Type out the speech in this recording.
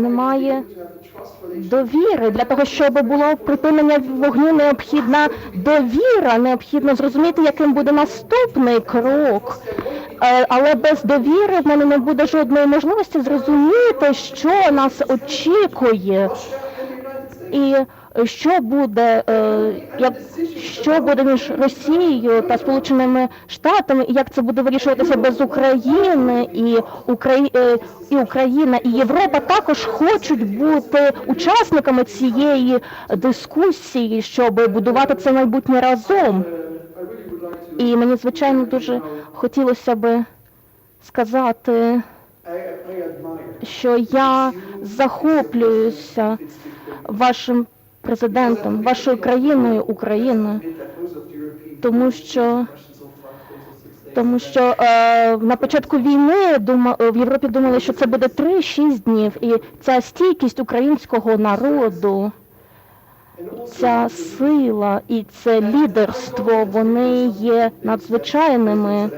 немає довіри. Для того, щоб було припинення вогню, необхідна довіра, необхідно зрозуміти, яким буде наступний крок. Е, Але без довіри в мене не буде жодної можливості зрозуміти, що нас очікує. І що буде, е, як що буде між Росією та Сполученими Штатами, і як це буде вирішуватися без України, і Украї... е, і Україна, і Європа також хочуть бути учасниками цієї дискусії, щоб будувати це майбутнє разом. І мені звичайно дуже хотілося би сказати, що я захоплююся вашим президентом, вашою країною, Україною, тому що тому що е, на початку війни дума, в Європі думали, що це буде 3-6 днів, і ця стійкість українського народу, ця сила і це лідерство, вони є надзвичайними.